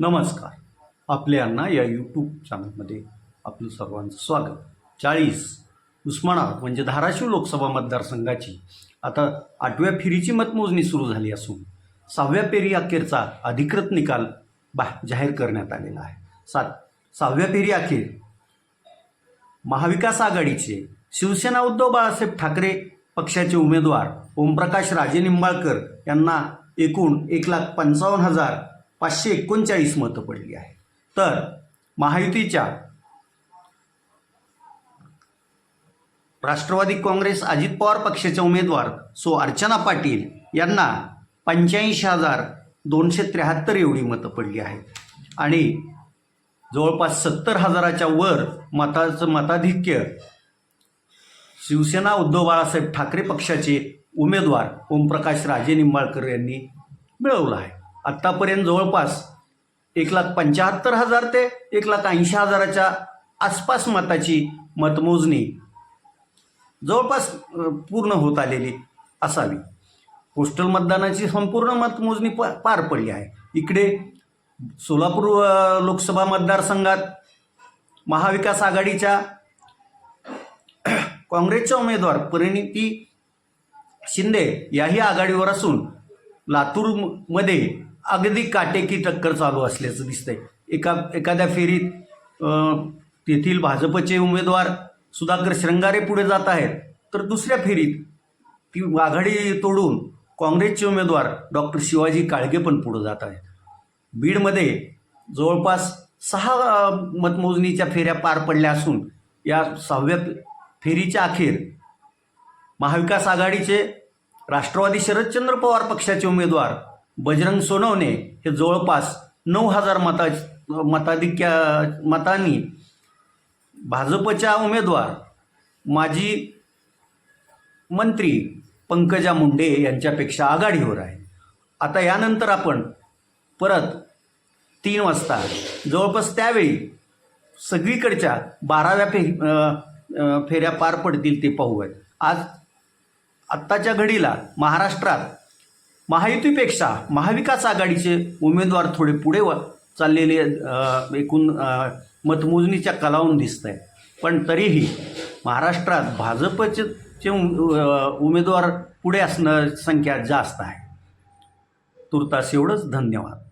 नमस्कार. आपल्या या यूट्यूब चॅनलमध्ये आपलं सर्वांचं स्वागत. चाळीस. उस्मानाबाद म्हणजे धाराशिव लोकसभा मतदारसंघाची आता आठव्या फेरीची मतमोजणी सुरू झाली असून सहाव्या फेरी अखेरचा अधिकृत निकाल बा जाहीर करण्यात आलेला आहे. सात सहाव्या फेरी अखेर महाविकास आघाडीचे शिवसेना उद्धव बाळासाहेब ठाकरे पक्षाचे उमेदवार ओमप्रकाश राजे निंबाळकर यांना एकूण एक लाख पंचावन्न हजार पाचशे एकोणचाळीस मतं पडली आहे तर महायुतीच्या राष्ट्रवादी काँग्रेस अजित पवार पक्षाचे उमेदवार सो अर्चना पाटील यांना पंच्याऐंशी हजार दोनशे त्र्याहत्तर एवढी मतं पडली आहेत. आणि जवळपास सत्तर हजाराच्या वर मताचं मताधिक्य शिवसेना उद्धव बाळासाहेब ठाकरे पक्षाचे उमेदवार ओमप्रकाश राजे निंबाळकर यांनी मिळवलं आहे. आत्तापर्यंत जवळपास एक लाख पंच्याहत्तर हजार ते एक लाख ऐंशी हजाराच्या आसपास मताची मतमोजणी जवळपास पूर्ण होत आलेली असावी. पोस्टल मतदानाची संपूर्ण मतमोजणी प पार पडली आहे. इकडे सोलापूर लोकसभा मतदारसंघात महाविकास आघाडीच्या काँग्रेसच्या उमेदवार परिणिती शिंदे याही आघाडीवर असून लातूरमध्ये अगदी काटेकी टक्कर चालू असल्याचं दिसतंय. एका एखाद्या फेरीत तेथील भाजपचे उमेदवार सुधाकर श्रंगारे पुढे जात आहेत. तर दुसऱ्या फेरीत ती वाघाडी तोडून काँग्रेसचे उमेदवार डॉक्टर शिवाजी काळगे पण पुढे जात आहेत. बीडमध्ये जवळपास सहा मतमोजणीच्या फेऱ्या पार पडल्या असून या सहाव्या फेरीच्या अखेर महाविकास आघाडीचे राष्ट्रवादी शरदचंद्र पवार पक्षाचे उमेदवार बजरंग सोनवणे हे जवळपास नऊ हजार मता मताधिक्या मतांनी भाजपच्या उमेदवार माजी मंत्री पंकजा मुंडे यांच्यापेक्षा आघाडीवर आहे आता यानंतर आपण परत तीन वाजता जवळपास त्यावेळी सगळीकडच्या बाराव्या फे फेऱ्या पार पडतील ते पाहूयात. आज आत्ताच्या घडीला महाराष्ट्रात महायुतीपेक्षा महाविकास आघाडीचे उमेदवार थोडे पुढे व चाललेले एकूण मतमोजणीच्या कलावून दिसत आहे पण तरीही महाराष्ट्रात भाजपचे चे उम- उमेदवार पुढे असणं संख्या जास्त आहे. तुर्तास एवढंच. धन्यवाद.